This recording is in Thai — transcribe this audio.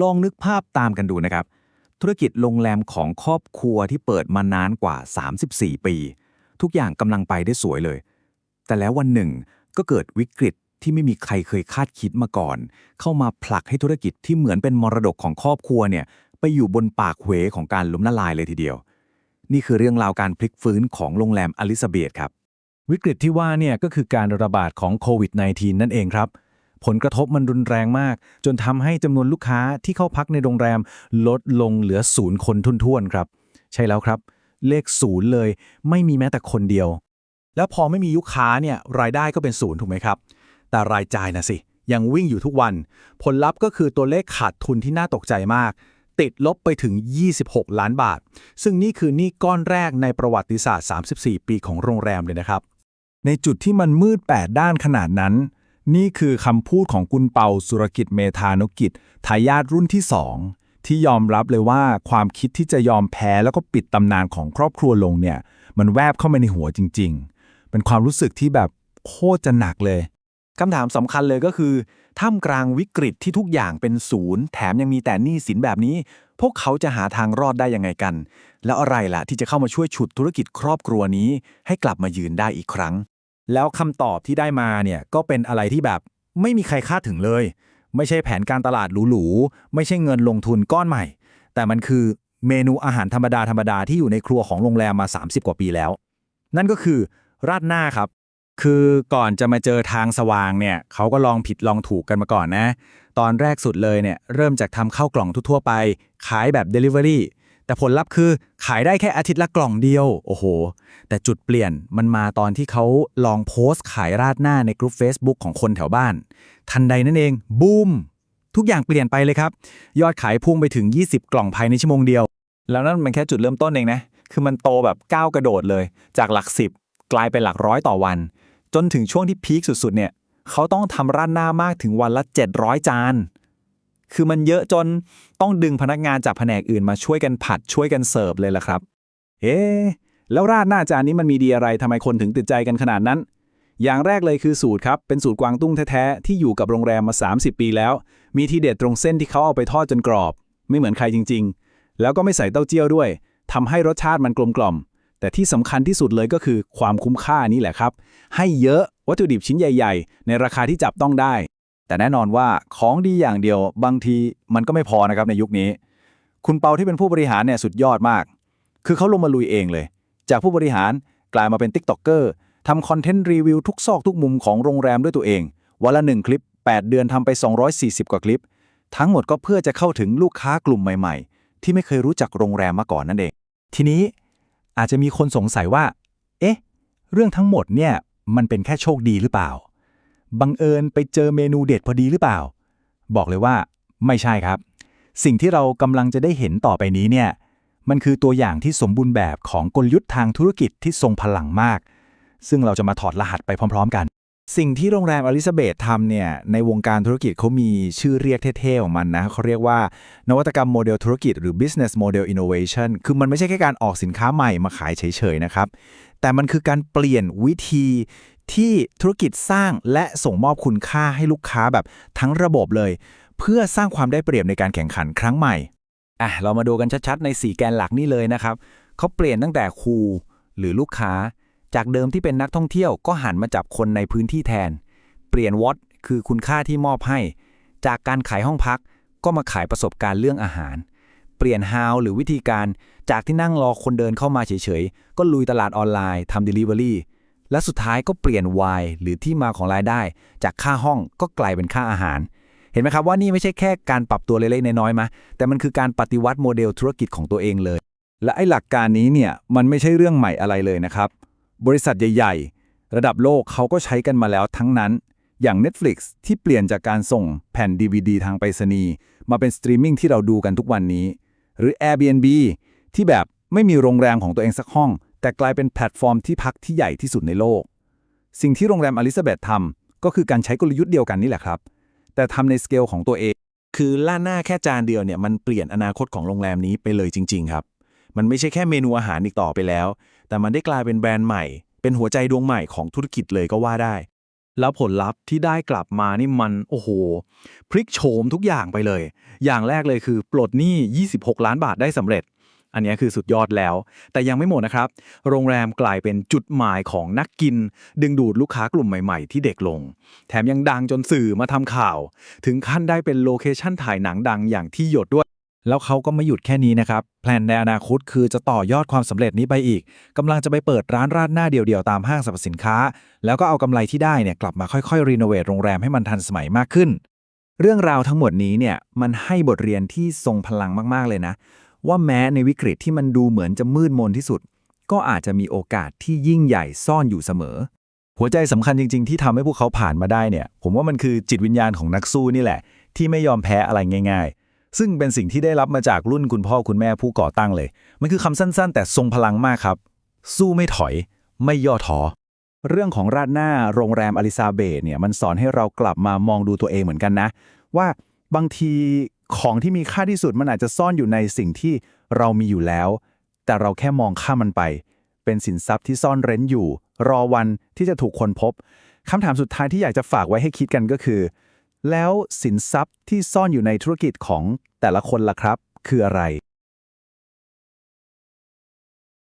ลองนึกภาพตามกันดูนะครับ ธุรกิจโรงแรมของครอบครัวที่เปิดมานานกว่า 34 ปี ทุกอย่างกำลังไปได้สวยเลย แต่แล้ววันหนึ่งก็เกิดวิกฤตที่ไม่มีใครเคยคาดคิดมาก่อน เข้ามาผลักให้ธุรกิจที่เหมือนเป็นมรดกของครอบครัวเนี่ยไปอยู่บนปากเหวของการล้มละลายเลยทีเดียว นี่คือเรื่องราวการพลิกฟื้นของโรงแรมอลิซาเบธครับ วิกฤตที่ว่าเนี่ยก็คือการระบาดของโควิด -19 นั่นเองครับ ผลกระทบมันรุนแรงมาก จนทำให้จำนวนลูกค้าที่เข้าพักในโรงแรม ลดลงเหลือศูนย์คนทุ่นๆครับ ใช่แล้วครับ เลขศูนย์เลย ไม่มีแม้แต่คนเดียว แล้วพอไม่มีลูกค้าเนี่ยรายได้ก็เป็นศูนย์ถูกไหมครับ แต่รายจ่ายนะสิยังวิ่งอยู่ทุกวัน ผลลัพธ์ก็คือตัวเลขขาดทุนที่น่าตกใจมาก ติดลบไปถึง 26 ล้านบาท ซึ่งนี่คือหนี้ก้อนแรกในประวัติศาสตร์ 34 ปีของโรงแรมเลยนะครับ ในจุดที่มันมืดแปดด้านขนาดนั้น นี่คือคำพูดของกุลเปาสุรกิจเมธานุกิจทายาทรุ่นที่สองที่ยอมรับเลยว่าความคิดที่จะยอมแพ้แล้วก็ปิดตำนานของครอบครัวลงเนี่ย มันแวบเข้ามาในหัวจริง ๆ เป็นความรู้สึกที่แบบโคตรจะหนักเลยคำถามสำคัญเลยก็คือท่ามกลางวิกฤตที่ทุกอย่างเป็นศูนย์ แถมยังมีแต่หนี้สินแบบนี้ พวกเขาจะหาทางรอดได้ยังไงกัน แล้วอะไรล่ะที่จะเข้ามาช่วยฉุดธุรกิจครอบครัวนี้ ให้กลับมายืนได้อีกครั้ง แล้วคำตอบที่ได้มาเนี่ยก็เป็นอะไรที่แบบไม่มีใครคาดถึงเลย ไม่ใช่แผนการตลาดหรูๆ ไม่ใช่เงินลงทุนก้อนใหม่ แต่มันคือเมนูอาหารธรรมดาธรรมดาที่อยู่ในครัวของโรงแรมมา 30 กว่าปีแล้ว นั่นก็คือราดหน้าครับ คือก่อนจะมาเจอทางสว่างเนี่ยเขาก็ลองผิดลองถูกกันมาก่อนนะ ตอนแรกสุดเลยเนี่ยเริ่มจากทำข้าวกล่องทั่วๆไป ขายแบบ Delivery แต่ผลลัพธ์คือขายได้แค่อาทิตย์ละกล่องเดียว โอ้โห แต่จุดเปลี่ยนมันมาตอนที่เขาลองโพสต์ขายราดหน้าในกลุ่ม Facebook ของคนแถวบ้าน ทันใดนั่นเอง บูม ทุกอย่างเปลี่ยนไปเลยครับ ยอดขายพุ่งไปถึง 20 กล่องภายในชั่วโมงเดียว แล้วนั่นมันแค่จุดเริ่มต้นเองนะ คือมันโตแบบก้าวกระโดดเลย จากหลัก 10 กลายเป็นหลักร้อยต่อวัน จนถึงช่วงที่พีคสุดๆเนี่ย เขาต้องทำราดหน้ามากถึงวันละ 700 จาน คือมันเยอะจนต้องดึงพนักงานจากแผนกอื่นมาช่วยกันผัดช่วยกันเสิร์ฟเลยล่ะครับ เอ๊ะแล้วราดหน้าจานนี้มันมีดีอะไรทำไมคนถึงติดใจกันขนาดนั้น อย่างแรกเลยคือสูตรครับ เป็นสูตรกวางตุ้งแท้ๆ ที่อยู่กับโรงแรมมา 30 ปีแล้ว มีทีเด็ดตรงเส้นที่เขาเอาไปทอดจนกรอบ ไม่เหมือนใครจริง ๆ แล้วก็ไม่ใส่เต้าเจี้ยวด้วยทำให้รสชาติมันกลมกล่อม แต่ที่สำคัญที่สุดเลยก็คือความคุ้มค่านี่แหละครับ ให้เยอะวัตถุดิบชิ้นใหญ่ ๆ ในราคาที่จับต้องได้ แต่แน่นอนว่าของดีอย่างเดียวบางทีมันก็ไม่พอนะครับในยุคนี้ คุณเปาที่เป็นผู้บริหารเนี่ยสุดยอดมาก คือเขาลงมาลุยเองเลย จากผู้บริหารกลายมาเป็น t ิ k t o k เกอร์ทำคอนเทนต์รีวิวทุกซอกทุกมุมของโรงแรมด้วยตัวเอง วันละหนึ่งคลิป 8 เดือนทำไป 240 กว่าคลิป ทั้งหมดก็เพื่อจะเข้าถึงลูกค้ากลุ่มใหม่ๆ ที่ไม่เคยรู้จักโรงแรมมาก่อนนั่นเอง ทีนี้อาจจะมีคนสงสัยว่า เอ๊ะ เรื่องทั้งหมดเนี่ยมันเป็นแค่โชคดีหรือเปล่า บังเอิญไปเจอเมนูเด็ดพอดีหรือเปล่า บอกเลยว่า ไม่ใช่ครับ สิ่งที่เรากำลังจะได้เห็นต่อไปนี้เนี่ย มันคือตัวอย่างที่สมบูรณ์แบบของกลยุทธ์ทางธุรกิจที่ทรงพลังมาก ซึ่งเราจะมาถอดรหัสไปพร้อม ๆ กัน สิ่งที่โรงแรมอลิซาเบธทำเนี่ย ในวงการธุรกิจเขามีชื่อเรียกเท่ๆของมันนะเขาเรียกว่านวัตกรรมโมเดลธุรกิจหรือ business model innovation คือมันไม่ใช่แค่การออกสินค้าใหม่มาขายเฉยๆนะครับแต่มันคือการเปลี่ยนวิธี ที่ธุรกิจสร้างและส่งมอบคุณค่าให้ลูกค้าแบบทั้งระบบเลย เพื่อสร้างความได้เปรียบในการแข่งขันครั้งใหม่อะเรามาดูกันชัดๆใน 4 แกนหลักนี่เลยนะครับเขาเปลี่ยนตั้งแต่ครูหรือลูกค้า จากเดิมที่เป็นนักท่องเที่ยวก็หันมาจับคนในพื้นที่แทน เปลี่ยนวอตคือคุณค่าที่มอบให้ จากการขายห้องพักก็มาขายประสบการณ์เรื่องอาหาร เปลี่ยน how หรือวิธีการ จากที่นั่งรอคนเดินเข้ามาเฉยๆ ก็ลุยตลาดออนไลน์ทำ delivery และสุดท้ายก็เปลี่ยน Y หรือที่มาของรายได้ จากค่าห้องก็กลายเป็นค่าอาหาร เห็นไหมครับว่านี่ไม่ใช่แค่การปรับตัวเล็กๆน้อยๆมาแต่มันคือการปฏิวัติโมเดลธุรกิจของตัวเองเลย และไอ้หลักการนี้เนี่ยมันไม่ใช่เรื่องใหม่อะไรเลยนะครับ บริษัทใหญ่ ๆ ระดับโลกเขาก็ใช้กันมาแล้วทั้งนั้น อย่าง Netflix ที่เปลี่ยนจากการส่งแผ่น DVD ทางไปรษณีย์มาเป็นสตรีมมิ่งที่เราดูกันทุกวันนี้ หรือ Airbnb ที่แบบไม่มีโรงแรมของตัวเองสักห้อง แต่กลายเป็นแพลตฟอร์มที่พักที่ใหญ่ที่สุดในโลก สิ่งที่โรงแรมอลิซาเบธทำก็คือการใช้กลยุทธ์เดียวกันนี่แหละครับ แต่ทำในสเกลของตัวเอง คือล่าหน้าแค่จานเดียวเนี่ยมันเปลี่ยนอนาคตของโรงแรมนี้ไปเลยจริง ๆ ครับ มันไม่ใช่แค่เมนูอาหารอีกต่อไปแล้ว แต่มันได้กลายเป็นแบรนด์ใหม่ เป็นหัวใจดวงใหม่ของธุรกิจเลยก็ว่าได้ แล้วผลลัพธ์ที่ได้กลับมานี่มันโอ้โห พลิกโฉมทุกอย่างไปเลย อย่างแรกเลยคือ ปลดหนี้ 26 ล้านบาทได้สำเร็จ อันนี้คือสุดยอดแล้ว แต่ยังไม่หมดนะครับ โรงแรมกลายเป็นจุดหมายของนักกิน ดึงดูดลูกค้ากลุ่มใหม่ๆ ที่เด็กลง แถมยังดังจนสื่อมาทำข่าว ถึงขั้นได้เป็นโลเคชั่นถ่ายหนังดังอย่างที่หยดด้วย แล้วเขาก็ไม่หยุดแค่นี้นะครับ แพลนในอนาคตคือจะต่อยอดความสำเร็จนี้ไปอีกกำลังจะไปเปิดร้านราดหน้าเดี่ยวๆตามห้างสรรพสินค้า แล้วก็เอากำไรที่ได้เนี่ยกลับมาค่อยๆรีโนเวทโรงแรมให้มันทันสมัยมากขึ้น เรื่องราวทั้งหมดนี้เนี่ยมันให้บทเรียนที่ทรงพลังมากๆเลยนะ ว่าแม้ในวิกฤตที่มันดูเหมือนจะมืดมนที่สุด ก็อาจจะมีโอกาสที่ยิ่งใหญ่ซ่อนอยู่เสมอ หัวใจสำคัญจริง ๆ ที่ทำให้พวกเขาผ่านมาได้เนี่ย ผมว่ามันคือจิตวิญญาณของนักสู้นี่แหละ ที่ไม่ยอมแพ้อะไรง่าย ๆ ซึ่งเป็นสิ่งที่ได้รับมาจากรุ่นคุณพ่อคุณแม่ผู้ก่อตั้งเลย มันคือคำสั้น ๆ แต่ทรงพลังมากครับ สู้ไม่ถอย ไม่ย่อท้อเรื่องของราดหน้าโรงแรมอลิซาเบธเนี่ยมันสอนให้เรากลับมามองดูตัวเองเหมือนกันนะ ว่าบางที ของที่มีค่าที่สุดมันอาจจะซ่อนอยู่ในสิ่งที่เรามีอยู่แล้ว แต่เราแค่มองข้ามมันไป เป็นสินทรัพย์ที่ซ่อนเร้นอยู่ รอวันที่จะถูกคนพบคำถามสุดท้ายที่อยากจะฝากไว้ให้คิดกันก็คือ แล้วสินทรัพย์ที่ซ่อนอยู่ในธุรกิจของแต่ละคนล่ะครับ คืออะไร